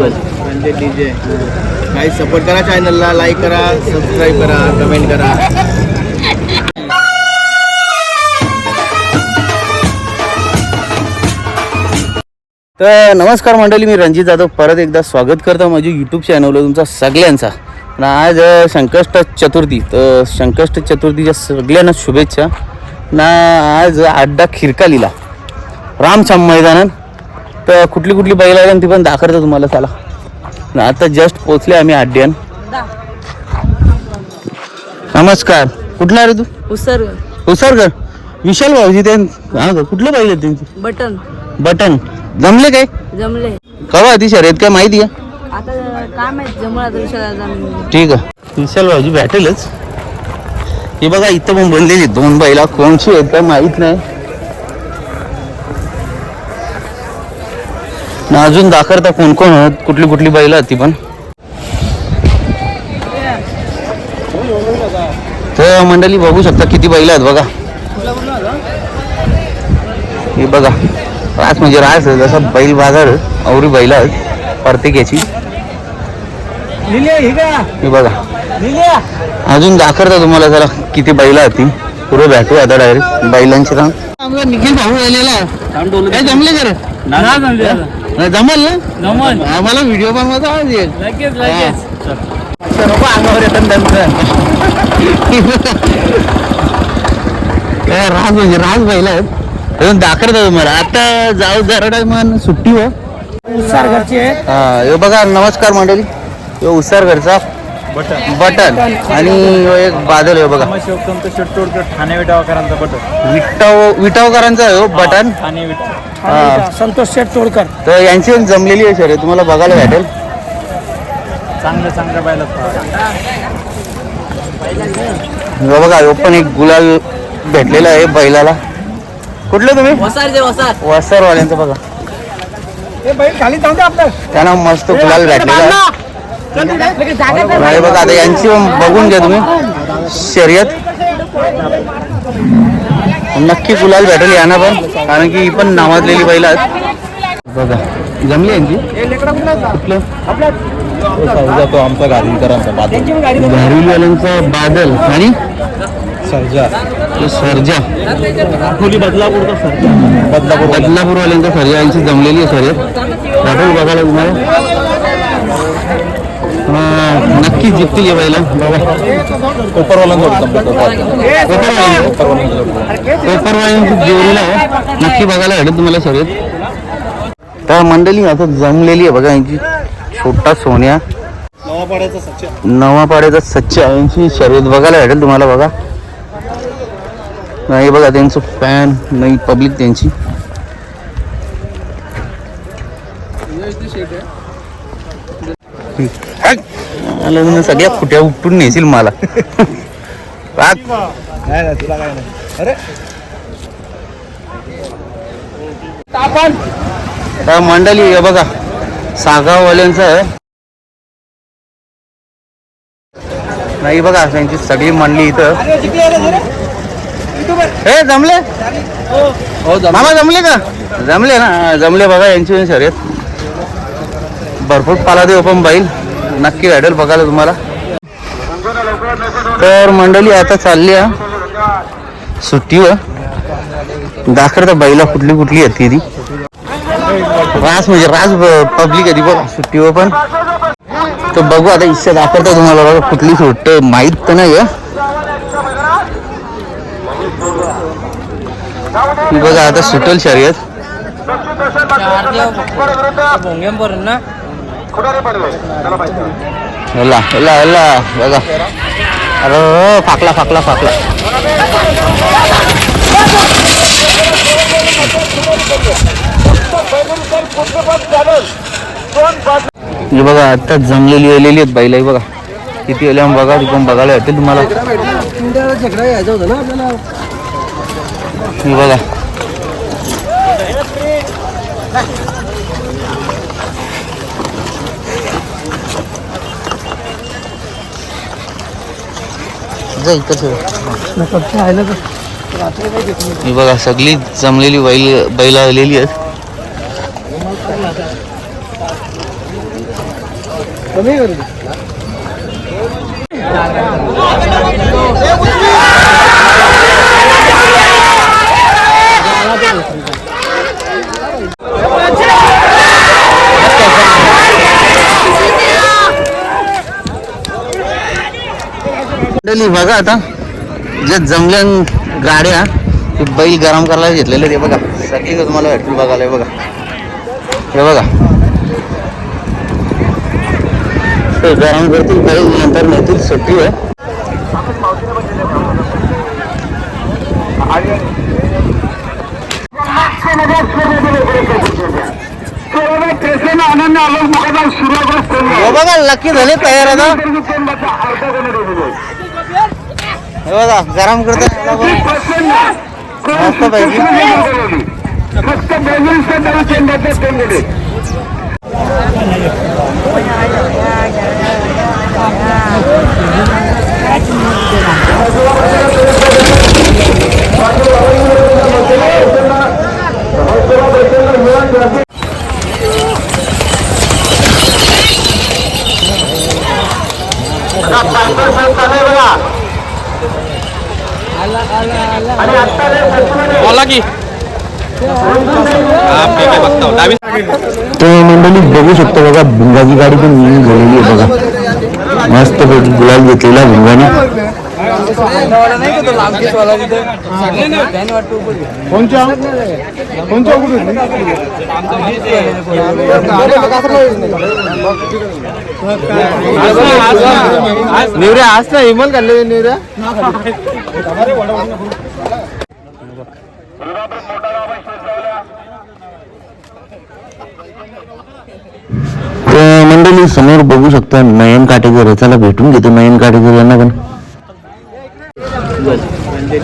Diesel म्हणजे DJ काही support करा चॅनलला लाईक करा सबस्क्राईब करा कमेंट करा. तर नमस्कार मंडळी मी रणजित जाधव. परत एकदा स्वागत करतो माझ्या यूट्यूब चॅनलवर तुमचा सगळ्यांचा. आणि आज संकष्ट चतुर्थी. तर संकष्ट चतुर्थीच्या सगळ्यांना शुभेच्छा. ना आज अड्डा खिरकालीला. रामशाम मैदानात. तर कुठली कुठली बैल आली ती पण दाखवतो तुम्हाला चला. आता जस्ट पोचले आम्ही अड्ड्यान नमस्कार. कुठला रे तू? उसर. उसरकर विशाल भाऊजी ते हा का कुठलं बैल आहेत त्यांची बटन. बटन. जमले काय? जमले. कवा ती शर्यत काय माहिती आहे? आता काय माहीत ठीक आहे. विशाल भाऊजी भेटेलच हे बघा इथं पण बनलेली दोन बैला. कोणची आहेत काय माहीत नाही. ना अजून दाखवता कोण कोण आहेत? कुठली कुठली बैल आहेत ती पण? तर मंडळी बघू शकता किती बैल आहेत बघा. हे बघा. रास म्हणजे रास जसं बैल बाजार. अवरी बैल आहेत प्रत्येकाची. हे बघा. अजून दाखवता तुम्हाला जरा किती बैल आहेत ती. पुढे भेटू आता डायरेक्ट बैलांची रांग. आमचा निखिल भाऊ आलेला काय जमले? नाही, जमल ना? आम्हाला व्हिडिओ बनवायचा आवाज येईल. हा. नको अंगावर येतं काय राज म्हणजे राज बैल आहेत. अजून दाखवता तुम्हाला? आता जाऊ जरा टायमान सुट्टी हो. हा हे बघा नमस्कार मंडळी. हे उसार घरचा बटन. आणि ह्यो एक बादल आहे बघा. शेटतोडकर ठाणे विटावकरांचा बटन. विटाव विटावकरांचा आहे हो बटन. ठाणे विटा हा. संतोष शेठ तोडकर. तर यांची पण जमलेली आहे शर्यत. तुम्हाला बघायला भेटेल. चांगल्या बायला हे बघा ह्यो पण एक गुलाल भेटलेला आहे बैलाला. कुठलं तुम्ही? वसार वसार. वसरवाल्यांचं बघा. हे बैल खाली दे आपलं. त्यांना मस्त गुलाल भेटलेला आहे. बघा आता यांची बघून घ्या तुम्ही. शर्यत. नक्की गुलाल भेटेल यांना पण कारण की ही पण नावाजलेली बैल आहेत. बघा जमली यांची? कुठलं तो आमचा गाडीकरांचा बादल. धारिलवाल्यांचा बादल. आणि? सर्जा. तो सर्जा. खोली बदलापूरचा सर्जा. बदलापूर. बदलापूरवाल्यांचा सर्जा. यांची जमलेली आहे शर्यत. भेटेल बघायला तुम्हाला. नक्कीच जिंकतील या बैला बघा पेपरवाल्यांची जोडीला आहे नक्की बघायला भेटेल तुम्हाला शर्यत तर मंडळी आता जमलेली आहे बघा यांची छोटा सोन्या नवापाड्याचा सच्चा यांची शर्यत बघायला भेटेल तुम्हाला बघा नाही बघा त्यांचं फॅन नाही पब्लिक त्यांची हट. सगळ्या फुट्या उपटून नेशील मला. पाक. नाही नाही तुला काय नाही. अरे. तर मंडळी हे बघा सागाववाल्यांचं आहे. नाही बघा त्यांची सगळी मंडळी इथं. हे जमले? हो. मामा जमले का? जमले ना जमले बघा यांची शर्यत. भरपूर पाला देऊ पण बैल नक्की भेटेल बघायला तुम्हाला. तर मंडळी आता चालली आहे. सुट्टीवर दाखवता बैला कुठली कुठली येते ती. रास म्हणजे रास पब्लिक आहे ती सुट्टी सुट्टीवर पण. तर बघू आता इच्छा दाखवता तुम्हाला बघा कुठली सुट्ट माहीत तर नाही बघा आता सुटेल शर्यत. ना. हल्ला हल्ला हल्ला बघा. अरे फाकला फाकला फाकला. हे बघा आता जमलेली आलेली आहेत बैल बघा. किती आल्या बघा तिकडून बघायला येते तुम्हाला. बघा. बघा इकडचं. मी ही बघा सगळी जमलेली बैल बैल आलेली आहेत. चली बघा आता जे जमल्या गाड्या ते बैल गरम करायला घेतलेले ते बघा सगळी तुम्हाला भेटून बघायला हे बघा. हे बघा. ते गरम करतील बैल नंतर नेतील सुट्टी आहे. हे बघा लक्की झाले तयार आता. हे बघा गरम करतो मस्त पाहिजे बोला तर मंडळी बघू शकतो बघा भिंगाची गाडी पण येऊन झालेली आहे बघा. मस्त पैकी गुलाल घेतलेला भिंगाने. निवऱ्या आज ना हिमल काढले निवऱ्या. मंडळी समोर बघू शकता नयन काटेकर चला भेटून घेतो नयन काटेकर यांना पण. म्हणजे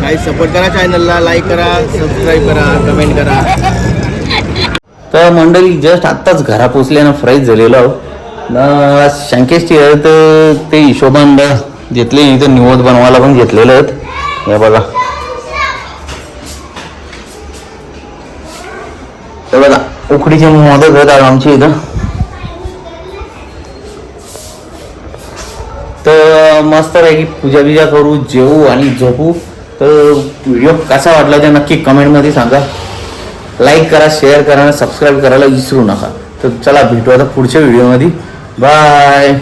काही सपोर्ट करा चॅनलला लाईक करा सबस्क्राईब करा कमेंट करा. तर मंडळी जस्ट आत्ताच घरा पोचल्यानं फ्राईज झालेलो आहो न शंकेशची आहे तर ते हिशोबान घेतले इथं निवड बनवायला पण घेतलेलं आहेत. हे बघा. तर बघा उकडीचे मोदक आहेत आज आमच्या इथं. तर मस्त पैकी पूजा बिजा करू जेवू आणि झोपू. तर व्हिडिओ कसा वाटला ते नक्की कमेंटमध्ये सांगा. लाईक करा शेअर करा आणि सबस्क्राईब करायला विसरू नका. तर चला भेटू आता पुढच्या व्हिडिओमध्ये बाय